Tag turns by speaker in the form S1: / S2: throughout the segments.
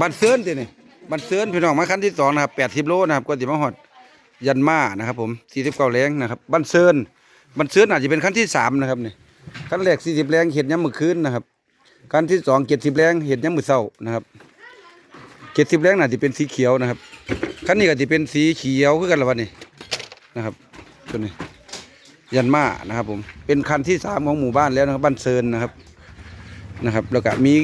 S1: บันเซิร์นตินี่บันเซิร์นพี่น้องมาคันที่สองนะครับแปดสิบโลนะครับก็สิมาฮอดยันมานะครับ ผมสี่สิบเก้าแรงนะครับบันเซิร์นบันเซิร์นอาจจะเป็นคันที่สามนะครับนี่คันแรกสี่สิบแรงเห็ดย้ำมือคืนนะครับคันที่สองเจ็ดสิบแรงเห็ดย้ำมือเศร้านะครับเจ็ดสิบแรงน่าจะเป็นสีเขียวนะครับคันนี้ก็จะเป็นสีเขียวคือกันละวันนี้นะครับตัวนี้ยันมานะครับ ผมเป็นคันที่สามของหมู่บ้านแล้วนะครับบ้านเซินนะครับนะครับ แล้วก็มี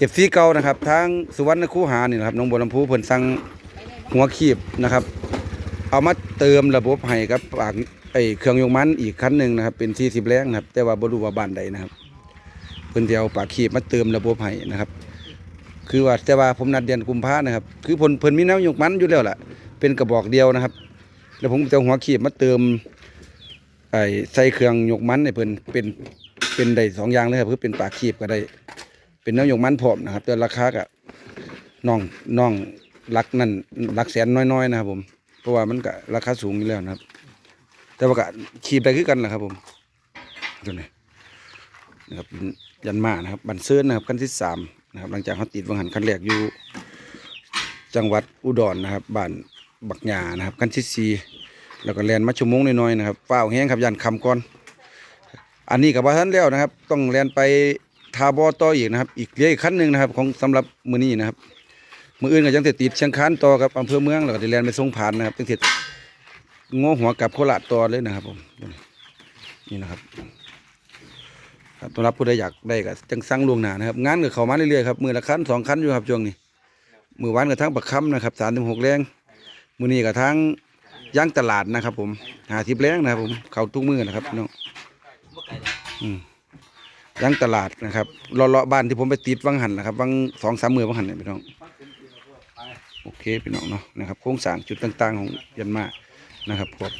S1: เอฟซีเก่านะครับทางสุวรรณคูหานี่นะครับน้องบัวลำพูเพิ่นสั่งหัวขีบนะครับ เอามาเติมระบบให้กับปากไอเครื่องยกมันอีกคันหนึ่งนะครับ เป็น40แรงนะครับ แต่ว่าบรูว่าบ้านใดนะครับเพิ่นจะเอาปากขีบมาเติมระบบให้นะครับ คือว่าแต่ว่าผมนัดเดือนกุมภานะครับ คือเพิ่นเพิ่นมีแนวยกมันอยู่แล้วล่ะ เป็นกระบอกเดียวนะครับ แล้วผมจะเอาหัวขีบมาเติมไอใส่เครื่องยกมันให้เพิ่นเป็นเป็นได้สองอย่างเลยครับคือเป็นปากคีบก็ได้ เป็นเนื้อยกมันพร้อมนะครับ แต่ราคาก็น้องน้องรักนั่นรักแสนน้อยๆนะครับ ผม เพราะว่ามันก็ราคาสูงอยู่แล้วนะครับ แต่ว่าก็คีบได้คือกันแหละครับผมตัวนี้นะครับยันมานะครับบันเซิร์นนะครับขั้นที่สามนะครับหลังจากเขาติดวังหันขั้นแรกอยู่ จังหวัดอุดรนะครับบ้านบักหยานะครับขั้นที่สี่แล้วก็แลนมาชั่วโมงน้อยๆนะครับฟ้าวแห้งครับยันคำก่อน อันนี้กับว่าท่านแล้วนะครับ ต้องแลนไป ทาบอต่ออีกนะครับ อีกเรียกอีกขั้นหนึ่งนะครับ ของสำหรับมือนี้นะครับ มืออื่นก็ยังติดติดเชียงคานต่อกับอำเภอเมืองแล้วก็ด้แลนไปทรงผ่านนะครับตั้งแต่งอหัวกับโคราชต่อเลยนะครับผมนี่นะครับครับต้อนรับผู้ใดอยากได้ก็จังสั่งล่วงหน้านะครับงานก็เข้ามาเรื่อยๆครับมือละคันสองคันอยู่ครับช่วงนี้มือวานกับทั้งปักคำนะครับสามถึงหกแรงมือนี้กับทั้งย่างตลาดนะครับ ผมหาทิพแรงนะครับผมเขาทุกมือนะครับน้องอืม ย่างตลาดนะครับเลาะๆบ้านที่ผมไปติดวังหันนะครับวังสองสามมือวังหันเนี่ยพี่น้องโอเคพี่น้องเนาะนะครับโครงสร้างจุดต่างๆ ของยันมานะครับพวก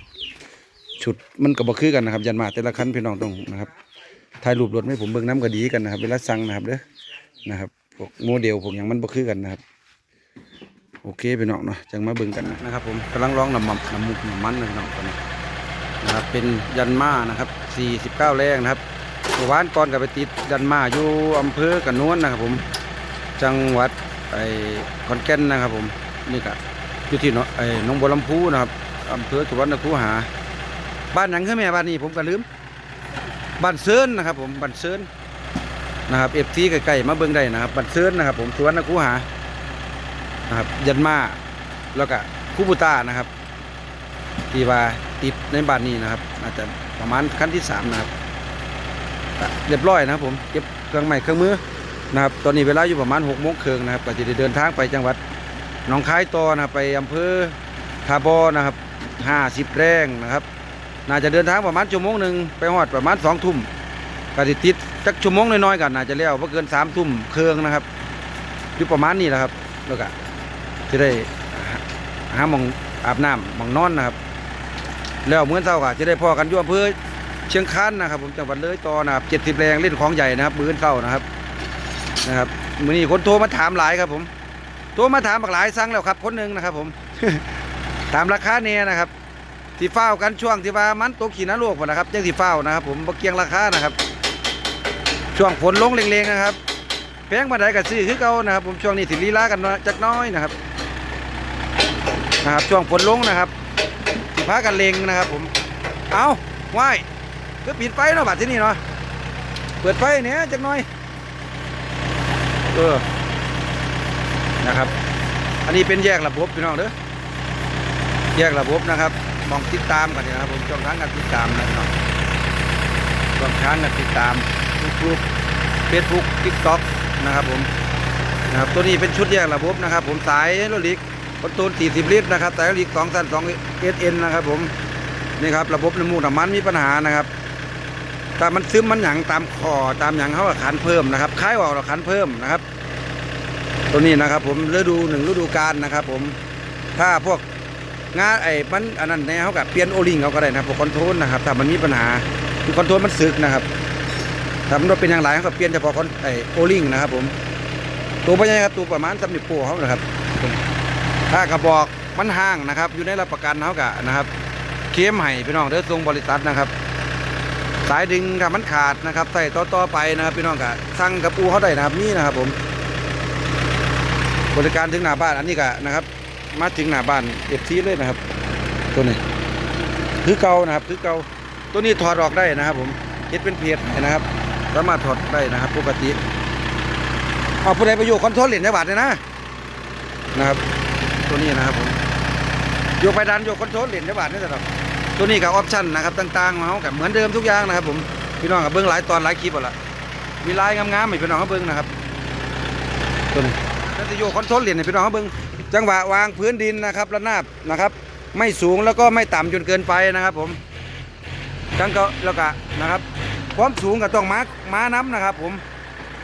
S1: ชุดมันก็บ่คือกันนะครับ ยันมาแต่ละคันพี่น้องต้องนะครับถ่ายรูปรถให้ผมเบิ่งน้ำก็ดีกันนะครับเวลาสั่งนะครับเด้อนะครับพวกโมเดลพวกอย่างมันบ่คือกันนะครับโอเคพี่น้องเนาะจังมาเบิ่งกันนะครับ ผมกำลังร้องน้ำมันน้ำมุกน้ำมันนะพี่น้องตอนนี้นะครับเป็นยันมานะครับ 49 แรงนะครับ มื่อวานก่อนกับไปติดยันมาอยู่อำเภอกระนวนนะครับผม จังหวัดไอ้ขอนแก่นนะครับผมนี่ก็อยู่ที่เนาะไอ้หนองบัวลำพูนะครับอำเภอสุวรรณคูหา บ้านหยังคือแม่บ้านนี้ผมก็ลืม บ้านเซิร์นนะครับ ผมบ้านเซิร์นนะครับเอฟซีใกล้ๆมาเบิ่งได้นะครับบ้านเซิร์นนะครับ ผมสุวรรณคูหานะครับยันมาแล้วก็คูบูต้านะครับที่ว่าติดในบ้านนี้นะครับ อาจจะประมาณขั้นที่สามนะครับ เรียบร้อยนะครับผมเก็บเครื่องใหม่เครื่องมือนะครับตอนนี้เวลาอยู่ประมาณหกโมงครึ่งนะครับก็จะได้เดินทางไปจังหวัดหนองคายต่อนะไปอำเภอทาบอนะครับห้าสิบแรงนะครับ น่าจะเดินทางประมาณชั่วโมงหนึ่งไปหอดประมาณสองทุ่มก็จะติดจักชั่วโมงน้อยๆกันน่าจะแล้วเพราะเกินสามทุ่มเครื่องนะครับอยู่ประมาณนี้แหละครับแล้วก็จะได้หามองอาบน้ำหมองนอนนะครับ แล้วเมื่อเช้าก็จะได้พอกันอยั่วเพื่อ เชียงคานนะครับ ผมจังหวัดเลยต่อนะครับเจ็ดสิบแรงเล่นของใหญ่นะครับมื้อเช้านะครับนะครับมือนี้คนโทรมาถามหลายครับ ผมโทรมาถามหลายสั่งแล้วครับ คนหนึ่งนะครับ ผมถามราคาเนี่ยนะครับที่เฝ้ากันช่วงที่ว่ามันตกขีนโลกพุ่นะครับยังที่เฝ้านะครับ ผมบเกียงราคานะครับ ช่วงฝนลงเล็งๆนะครับแพงมาได้ก็ซื้อคือเก่านะครับ ผมช่วงนี้สิลีลากันจักน้อยนะครับนะครับช่วงฝนลงนะครับสิพากันเลงนะครับ ผมเอาว่าย ก็ปิดไฟเนาะบัดที่นี่เนาะเปิดไฟเนี่ยจักหน้อยเออนะครับ อันนี้เป็นแยกระบบพี่น้องเด้อแยกระบบนะครับมองติดตามกันนะครับผมช่องทางการติดตามนะพี่น้องช่องทางการติดตามยูทูบเฟซบุ๊กทิกต็อกนะครับผมนะครับตัวนี้เป็นชุดแยกระบบนะครับ ผมสายโลลิกคอนโทรล40 ลิตรนะครับสายโลลิก2สั้น2 SN นะครับผมนี่ครับระบบน้ำมูกน้ำมันมีปัญหานะครับ ถ้ามันซึมมันหยังตามคอตามหยังเขาก็ขันเพิ่มนะครับคล้ายว่าเราขันเพิ่มนะครับ ตัวนี้นะครับ ผมฤดูหนึ่งฤดูกาลนะครับ ผมถ้าพวกงานไอ้มันอันนั้นเนี่ยเขากับเปลี่ยนโอลิงเขาก็ได้นะครับพวกคอนโทรลนะครับถ้ามันมีปัญหาคือคอนโทรลมันสึกนะครับทำรถเป็นอย่างไรเขาก็เปลี่ยนเฉพาะคอนไอโอลิงนะครับ ผมตัวปัญญาครับตัวประมาณสำนิบโปเขานะครับ ถ้ากระบอกมันห่างนะครับ อยู่ในรับประกันเขากะนะครับ เคมให้พี่น้องเด้อทรงบริษัทนะครับ สายดึงถ้ามันขาดนะครับใส่ต่อต่อๆไปนะครับพี่น้องกะสั่งกับปูเขาได้นะครับนี่นะครับผม บริการถึงหน้าบ้านอันนี้ก็นะครับ มาถึงหน้าบ้านเอฟซีเลยนะครับ ตัวนี้คือเก่านะครับคือเก่าตัวนี้ถอดออกได้นะครับ ผมเฮ็ดเป็นเพจนะครับสามารถถอดได้นะครับปกติเอาผู้ใดไปอยู่คอนโทรลเหรียญในบาทเนี่ยนะนะครับ ตัวนี้นะครับผมโยกไปดันโยกคอนโทรลเหรียญในบาทนี่แหละครับ ตัวนี้กับออปชั่นนะครับต่างๆของเขากับเหมือนเดิมทุกอย่างนะครับ ผมพี่น้องกับเบิ้งหลายตอนหลายคลิปหมดละมีลายงามๆให้พี่น้องเขาเบิ้งนะครับตัวนี้แล้วจะโยคอนโทรลเหรียญให้พี่น้องเขาเบิ้งจังหวะวางพื้นดินนะครับระนาบนะครับ ไม่สูงแล้วก็ไม่ต่ำจนเกินไปนะครับ ผมจังก็แล้วก็นะครับความสูงก็ต้องมาม้าน้ำนะครับ ผม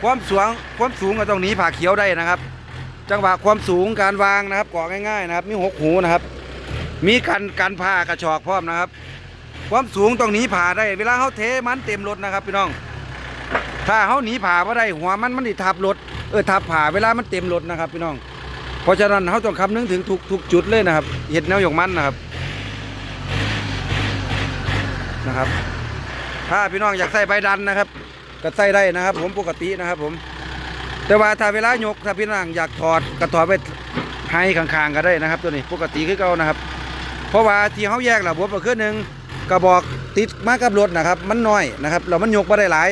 S1: ความสูงความสูงก็ต้องหนีผ่าเขียวได้นะครับ จังหวะความสูงการวางนะครับก่อง่ายๆนะครับ มีหกหูนะครับ มีการการผ่ากระชอกพร้อมนะครับ ความสูงต้องนี้ผ่าได้ เวลาเขาเทมันเต็มรถนะครับพี่น้อง ถ้าเขาหนีผ่าว่าได้หัวมันมันทับรถเออทับผ่าเวลามันเต็มรถนะครับ พี่น้อง เพราะฉะนั้นเขาต้องคำนึงถึงทุกทุกจุดเลยนะครับเห็ดแนวหยกมันนะครับนะครับ ถ้าพี่น้องอยากใส่ใบดันนะครับก็ใส่ได้นะครับ ผมปกตินะครับผม แต่ว่าถ้าเวลายกถ้าพี่น้องอยากถอดก็ถอดไปให้ข้างๆก็ได้นะครับ ตัวนี้ปกติคือเก่านะครับ เพราะว่าที่เขาแยกระบบก็คือหนึ่งกระบอกติดมากับรถนะครับ มันน้อยนะครับแล้วมันยกไม่ได้หลาย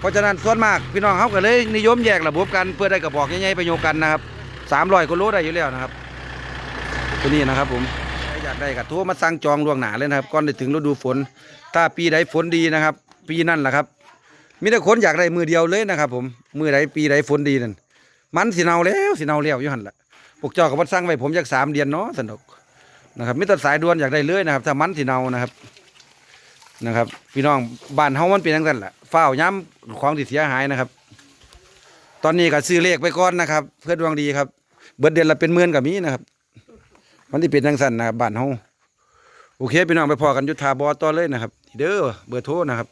S1: เพราะฉะนั้นส่วนมากพี่น้องเขาก็เลยนิยมแยกระบบกันเพื่อได้กระบอกใหญ่ๆไปโยกกันนะครับสามร้อยกิโลได้อยู่แล้วนะครับ ตัวนี้นะครับผมอยากได้ก็โทรมาสั่งจองล่วงหนาเลยนะครับก่อนจะถึงฤดูฝน ถ้าปีใดฝนดีนะครับ ปีนั่นแหละครับมีแต่คนอยากได้มือเดียวเลยนะครับ ผมมือใดปีใดฝนดีนั่นมันสิเนาแล้วสิเนาแล้วอยู่หันละพวกเจ้าก็มาสั่งไว้ผมอยากสามเดือนเนาะสนุก นะครับมิตรสายด่วนอยากได้เลยนะครับถ้ามันสีเนานะครับนะครับ พี่น้องบ้านเฮามันเป็นจังซั่นแหละเฝ้าย้ำของที่เสียหายนะครับ ตอนนี้ก็ซื้อเลขไปก่อนนะครับ เพื่อดวงดีครับ เบิดเดือนละเป็นหมื่นกับมีนะครับ มันที่เป็นจังสั่นนะครับบ้านเฮาโอเคพี่น้องไปพอกันยุทธาบอต่อเลยนะครับ เด้อเบอร์โทรนะครับ